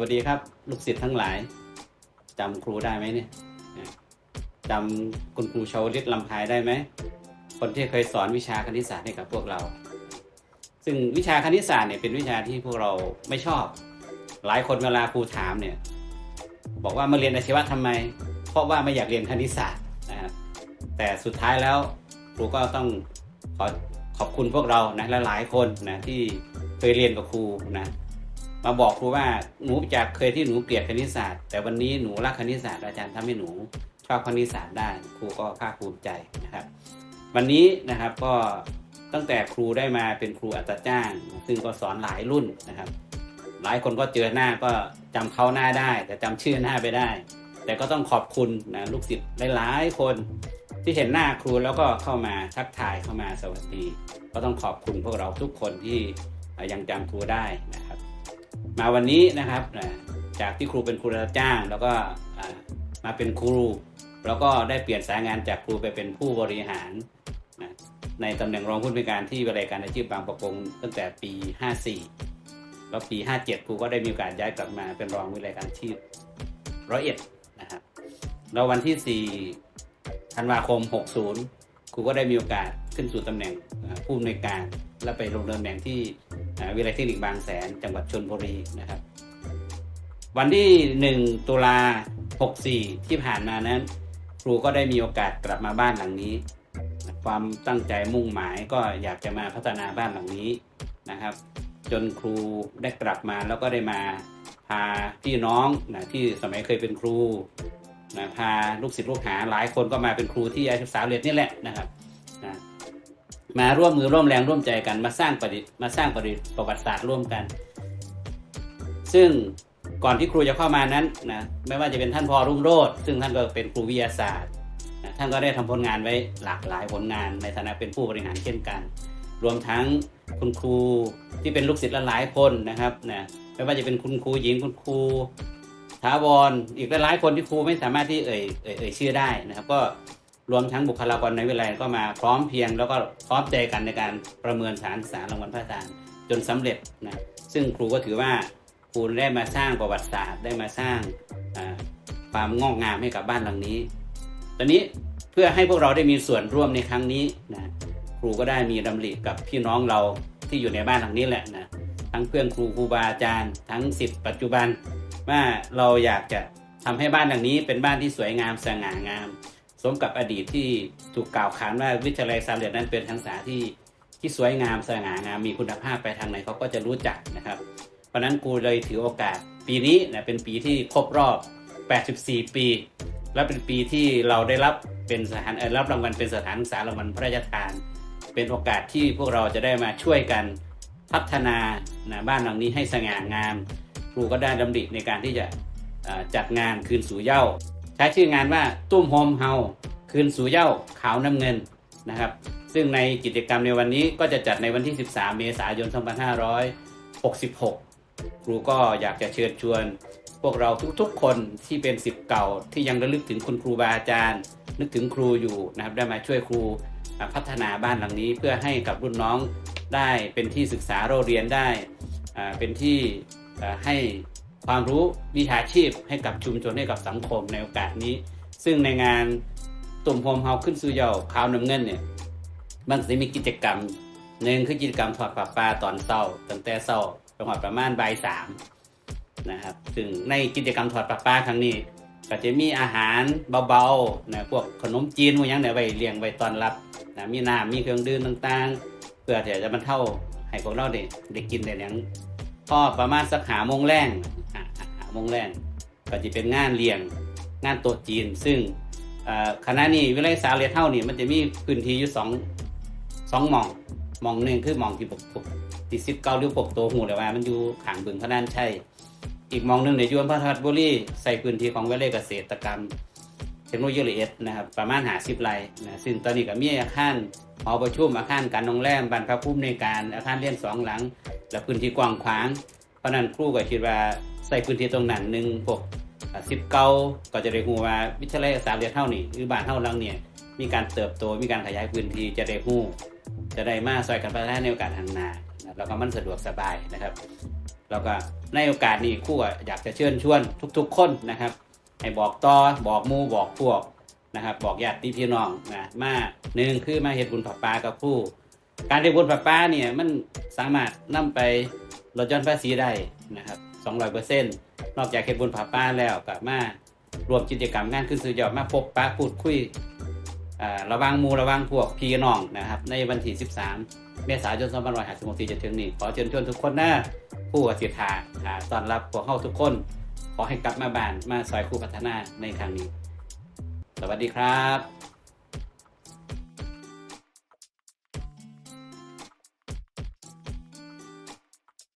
วัสดีครับ ลูกศิษย์ทั้งหลายจำครูได้ไหมเนี่ยจำคุณครูชาวลิตลำพายได้ไหมคนที่เคยสอนวิชาคณิตศาสตร์ให้กับพวกเรา ซึ่งวิชาคณิตศาสตร์เนี่ยเป็นวิชาที่พวกเราไม่ชอบ หลายคนเวลาครูถามเนี่ยบอกว่ามาเรียนอาชีวะทำไม เพราะว่าไม่อยากเรียนคณิตศาสตร์นะครับแต่สุดท้ายแล้วครูก็ต้องขอขอบคุณพวกเรานะและหลายคนนะที่เคยเรียนกับครูนะ มาบอกครูว่าหนูจากเคยที่หนูเกลียดคณิตศาสตร์ แต่วันนี้หนูรักคณิตศาสตร์อาจารย์ทำให้หนูชอบคณิตศาสตร์ได้ครูก็ภาคภูมิใจนะครับ วันนี้นะครับก็ตั้งแต่ครูได้มาเป็นครูอัตราจ้าง ซึ่งก็สอนหลายรุ่นนะครับ หลายคนก็เจอหน้าก็จำเขาหน้าได้ แต่จำชื่อหน้าไปได้ แต่ก็ต้องขอบคุณนะลูกศิษย์หลายๆคนที่เห็นหน้าครูแล้วก็เข้ามาทักทายเข้ามาสวัสดี ก็ต้องขอบคุณพวกเราทุกคนที่ยังจำครูได้นะ มาวันนี้นะครับจากที่ครูเป็นครูรับจ้าง แล้วก็มาเป็นครู แล้วก็ได้เปลี่ยนสายงานจากครูไปเป็นผู้บริหารนะในตำแหน่งรองผู้อำนวยการที่วิทยาการอาชีพบางประกงตั้งแต่ปี 54 แล้วปี 57 ครูก็ได้มีโอกาสย้ายกลับมาเป็นรองวิทยาการอาชีพร้อยเอ็ดนะครับแล้ววันที่ 4 ธันวาคม 60 ครูก็ได้มีโอกาสขึ้นสู่ตำแหน่งผู้อำนวยการ และไปลงตำแหน่งที่ วิทยาลัยเทคนิคบางแสนจังหวัดชลบุรีนะครับ วันที่ 1 ตุลา 64 ที่ผ่านมานั้น ครูก็ได้มีโอกาสกลับมาบ้านหลังนี้ ความตั้งใจมุ่งหมายก็อยากจะมาพัฒนาบ้านหลังนี้นะครับ จนครูได้กลับมาแล้วก็ได้มาพาพี่น้องนะที่สมัยเคยเป็นครูนะพาลูกศิษย์ลูกหาหลายคนก็มาเป็นครูที่อาชีพสาวเรียนนี่แหละนะครับ มาร่วมมือร่วมแรงร่วมใจกันมาสร้างประดิมาสร้างประดิประวัติศาสตร์ร่วมกัน ซึ่งก่อนที่ครูจะเข้ามานั้นนะไม่ว่าจะเป็นท่านพอรุ่งโรจน์ซึ่งท่านก็เป็นครูวิทยาศาสตร์นะท่านก็ได้ทำผลงานไว้หลากหลายผลงานในฐานะเป็นผู้บริหารเช่นกัน รวมทั้งคุณครูที่เป็นลูกศิษย์หลายคนนะครับนะไม่ว่าจะเป็นคุณครูหญิงคุณครูถาวรอีกหลายคนที่ครูไม่สามารถที่เอ่ยเอ่ยเอ่ยชื่อได้นะครับ ก็ รวมทั้งบุคลากรในวิทยาลัยก็มาพร้อมเพียง แล้วก็พร้อมใจกันในการประเมินสารสารรางวัลพระราชทานจนสำเร็จนะซึ่งครูก็ถือว่าครูได้มาสร้างประวัติศาสตร์ได้มาสร้างความงอกงามให้กับบ้านหลังนี้ ตอนนี้เพื่อให้พวกเราได้มีส่วนร่วมในครั้งนี้นะครูก็ได้มีดำริกับพี่น้องเราที่อยู่ในบ้านหลังนี้แหละนะทั้งเพื่อนครูครูบาอาจารย์ ทั้งสิทธิ์ปัจจุบันว่าเราอยากจะทำให้บ้านหลังนี้เป็นบ้านที่สวยงามสง่างาม สมกับอดีตที่ถูกกล่าวขานว่าวิทยาลัยสามเหลี่ยมนั้นเป็นทักษะที่ที่สวยงามสง่างามมีคุณภาพไปทางไหนเขาก็จะรู้จักนะครับ เพราะนั้นครูเลยถือโอกาส ปีนี้นะเป็นปีที่ครบรอบ 84 ปี และเป็นปีที่เราได้รับเป็นสถานรับรางวัลเป็นสถานศึกษารางวัลพระราชทาน เป็นโอกาสที่พวกเราจะได้มาช่วยกันพัฒนานะบ้านหลังนี้ให้สง่างาม ครูก็ได้ดำริในการที่จะจัดงานคืนสู่เย้า ใช้ชื่องานว่าตุ้มโฮมเฮาคืนสู่เย้าขาวน้ำเงินนะครับ ซึ่งในกิจกรรมในวันนี้ก็จะจัดในวันที่ 13 เมษายน 2566 ครูก็อยากจะเชิญชวน พวกเราทุกๆ คนที่เป็นสิทธิ์เก่าที่ยังระลึกถึงคุณครูบาอาจารย์ นึกถึงครูอยู่นะครับได้มาช่วยครูพัฒนาบ้านหลังนี้เพื่อให้กับรุ่นน้องได้เป็นที่ศึกษาเราเรียนได้เป็นที่ให้ ความรู้วิชาชีพให้กับชุมชนให้กับสังคมในโอกาสนี้ ซึ่งในงานตุ่มโฮมเฮาขึ้นสู่เยาขาวน้ำเงินเนี่ยมันจะมีกิจกรรมหนึ่งคือกิจกรรมถอดปลาปลาตอนเศร้าตั้งแต่เศร้าไปหอดประมาณบ่ายสามนะครับซึ่งในกิจกรรมถอดปลาปลาครั้งนี้ ก็จะมีอาหารเบาๆนะพวกขนมจีนพวกหยังเนี่ยไว้เลี้ยงไว้ตอนรับนะมีน้ำมีเครื่องดื่มต่างๆ เพื่อที่จะบรรเทาให้พวกเราได้ได้กินได้อย่างพอประมาณสักหาโมงแรงห โมงแรงก็จะเป็นงานเลี้ยงงานโต๊ะจีน ซึ่งคณะนี้วิไลสาเรียเท่านี่มันจะมีพื้นที่อยู่สองสองหม่องหม่องหนึ่งคือหม่องที่ปกปกที่สิบเก้าหรือปกโตวหูเลยว่ามันอยู่ขางบึงพระนันใช่ อีกมองหนึ่งในยวนพระธัตบุรีใส่พื้นที่ของวิเลเกษตรกรรมเทคโนโลยีเอียดนะครับประมาณหาสิบไร่นะซึ่งตอนนี้ก็มีอาคารหอประชุมอาคารการโรงแรมบ้านพักผู้ในการอาคารเรียนสองหลัง และพื้นที่กว้างขวาง ราะนั้นครูก็คิดว่าใส่พื้นที่ตรงนั้นหนึ่งพวกสิบเก้าก็จะได้หูว่าวิทยาลัยสามเรียนเท่านี้หรือบ้านเท่าลังเนี่ยมีการเติบโตมีการขยายพื้นที่จะได้หูจะได้มาซอยกันพัฒนาในโอกาสทางนาแล้วก็มันสะดวกสบายนะครับแล้วก็ในโอกาสนี้ครู่อยากจะเชิญชวนทุก ๆ คนนะครับ ให้บอกต่อบอกมูบอกพวกนะครับ บอกญาติพี่น้องนะมาหนึ่งคือมาเฮ็ดบุญผับปลากับครู่การเฮ็ดบุญผับปลาเนี่ยมันสามารถนำไป ลดหย่อนภาษีได้นะครับ200%นอกจากเฮ็ดบุญผับปลาแล้วก็มารวมกิจกรรมงานขึ้นสื่อยอดมาพบปะพูดคุยระวังมูระวังพวกพี่น้องนะครับ ในวันที่ 13 เมษายน2556ที่จะถึงนี้ ขอเชิญชวนทุกคนนะผู้อสิทธาหาต้อนรับพวกเฮาทุกคน ขอให้กลับมาบ้านมาซอยครูพัฒนาในครั้งนี้ สวัสดีครับ